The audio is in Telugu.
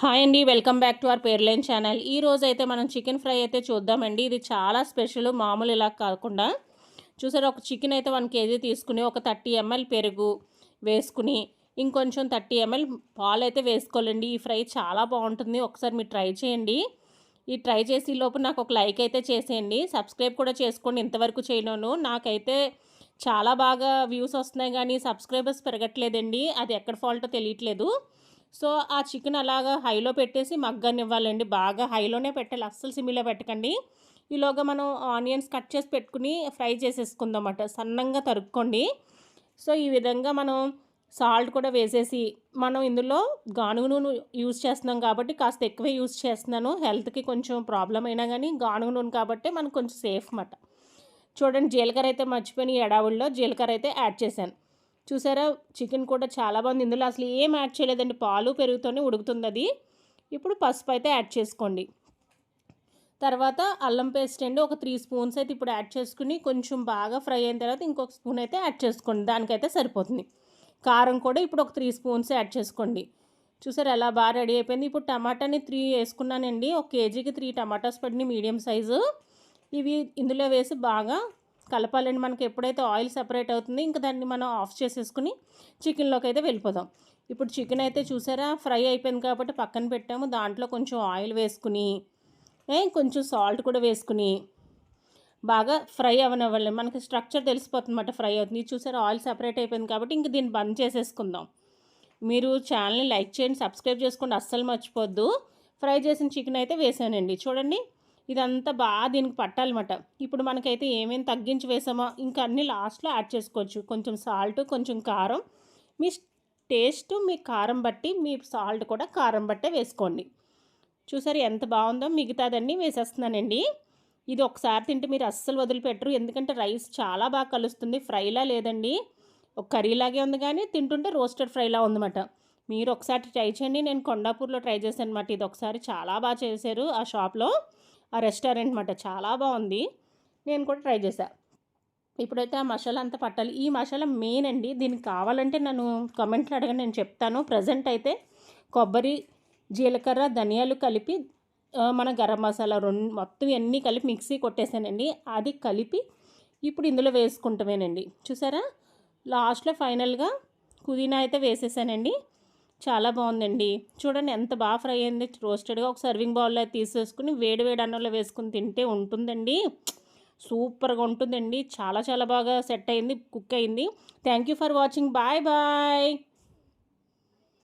హాయ్ అండి welcome back to our Pearline channel. ఈ రోజు అయితే మనం చికెన్ ఫ్రై అయితే చూద్దామండి. ఇది చాలా స్పెషల్ మామూలు ఇలా కాకుండా. చూసారు ఒక చికెన్ అయితే వన్ కేజీ తీసుకుని ఒక థర్టీ ఎంఎల్ పెరుగు వేసుకుని ఇంకొంచెం థర్టీ ఎంఎల్ పాలు అయితే వేసుకోవాలండి. ఈ ఫ్రై చాలా బాగుంటుంది. ఒకసారి మీరు ట్రై చేయండి. ఈ ట్రై చేసి లోపు నాకు ఒక లైక్ అయితే చేసేయండి. సబ్స్క్రైబ్ కూడా చేసుకోండి. ఇంతవరకు చేయలేను నాకైతే చాలా బాగా వ్యూస్ వస్తున్నాయి కానీ సబ్స్క్రైబర్స్ పెరగట్లేదండి. అది ఎక్కడ ఫాల్టో తెలియట్లేదు. సో ఆ చికెన్ అలాగా హైలో పెట్టేసి మగ్గనివ్వాలండి. బాగా హైలోనే పెట్టాలి. అస్సలు సిమ్లో పెట్టకండి. ఈలోగా మనం ఆనియన్స్ కట్ చేసి పెట్టుకుని ఫ్రై చేసేసుకుందాం అన్నమాట సన్నంగా తరుక్కోండి. సో ఈ విధంగా మనం సాల్ట్ కూడా వేసేసి మనం ఇందులో గానుగ నూనె యూజ్ చేస్తున్నాం కాబట్టి కాస్త ఎక్కువే యూజ్ చేస్తున్నాను. హెల్త్కి కొంచెం ప్రాబ్లం అయినా కానీ గానుగ నూనె కాబట్టి మనకు కొంచెం సేఫ్ అన్నమాట. చూడండి జీలకర్ర అయితే మర్చిపోయిన ఈ ఎడావుల్లో జీలకర్ర అయితే యాడ్ చేశాను. చూసారా? చికెన్ కూడా చాలా బాగుంది. ఇందులో అసలు ఏం యాడ్ చేయలేదండి. పాలు పెరుగుతూనే ఉడుకుతుంది అది. ఇప్పుడు పసుపు అయితే యాడ్ చేసుకోండి. తర్వాత అల్లం పేస్ట్ అండి. ఒక త్రీ స్పూన్స్ అయితే ఇప్పుడు యాడ్ చేసుకుని కొంచెం బాగా ఫ్రై అయిన తర్వాత ఇంకొక స్పూన్ అయితే యాడ్ చేసుకోండి. దానికైతే సరిపోతుంది. కారం కూడా ఇప్పుడు ఒక త్రీ స్పూన్స్ యాడ్ చేసుకోండి. చూసారు? ఎలా బాగా రెడీ అయిపోయింది. ఇప్పుడు టమాటాని త్రీ వేసుకున్నానండి. ఒక కేజీకి త్రీ టమాటాస్ పడినాయి మీడియం సైజు. ఇవి ఇందులో వేసి బాగా కలపాలండి. మనకి ఎప్పుడైతే ఆయిల్ సెపరేట్ అవుతుంది ఇంకా దాన్ని మనం ఆఫ్ చేసేసుకుని చికెన్లోకి అయితే వెళ్ళిపోదాం. ఇప్పుడు చికెన్ అయితే చూసారా? ఫ్రై అయిపోయింది కాబట్టి పక్కన పెట్టాము. దాంట్లో కొంచెం ఆయిల్ వేసుకుని కొంచెం సాల్ట్ కూడా వేసుకుని బాగా ఫ్రై అవనివ్వాలి మనకి స్ట్రక్చర్ తెలిసిపోతుంది అన్నమాట ఫ్రై అవుతుంది. చూసారా? ఆయిల్ సెపరేట్ అయిపోయింది కాబట్టి ఇంక దీన్ని బంద్ చేసేసుకుందాం. మీరు ఛానల్ని లైక్ చేయండి సబ్స్క్రైబ్ చేసుకోండి. అస్సలు మర్చిపోద్దు. ఫ్రై చేసిన చికెన్ అయితే వేసానండి. చూడండి. ఇదంతా బాగా దీనికి పట్టాలన్నమాట. ఇప్పుడు మనకైతే ఏమేమి తగ్గించి వేసామో ఇంకా అన్ని లాస్ట్లో యాడ్ చేసుకోవచ్చు. కొంచెం సాల్ట్ కొంచెం కారం. మీ టేస్ట్ మీ కారం బట్టి మీ సాల్ట్ కూడా కారం బట్టే వేసుకోండి. చూసారు ఎంత బాగుందో? మిగతాదన్నీ వేసేస్తున్నానండి. ఇది ఒకసారి తింటే మీరు అస్సలు వదిలిపెట్టరు. ఎందుకంటే రైస్ చాలా బాగా కలుస్తుంది. ఫ్రైలా లేదండి. ఒక కర్రీలాగే ఉంది కానీ తింటుంటే రోస్టెడ్ ఫ్రైలా ఉందన్నమాట. మీరు ఒకసారి ట్రై చేయండి. నేను కొండాపూర్లో ట్రై చేశాను అనమాట ఇది ఒకసారి చాలా బాగా చేశారు ఆ షాప్లో. ఆ రెస్టారెంట్ అనమాట చాలా బాగుంది. నేను కూడా ట్రై చేశాను ఇప్పుడైతే ఆ మసాలా అంతా పట్టాలి. ఈ మసాలా మెయిన్ అండి. దీనికి కావాలంటే నన్ను కమెంట్లు అడగని నేను చెప్తాను. ప్రజెంట్ అయితే కొబ్బరి జీలకర్ర ధనియాలు కలిపి మన గరం మసాలా రెండు మొత్తం అన్నీ కలిపి మిక్సీ కొట్టేసానండి అది కలిపి ఇప్పుడు ఇందులో వేసుకుంటామేనండి. చూసారా? లాస్ట్లో ఫైనల్గా పుదీనా అయితే వేసేసానండి. చాలా బాగుందండి. చూడండి ఎంత బాగా ఫ్రై అయింది. రోస్టెడ్గా ఒక సర్వింగ్ బౌల్లో తీసేసుకుని వేడి వేడి అన్నంలో వేసుకుని తింటే ఉంటుందండి. సూపర్గా ఉంటుందండి. చాలా చాలా బాగా సెట్ అయింది కుక్ అయింది. Thank you for watching. Bye bye.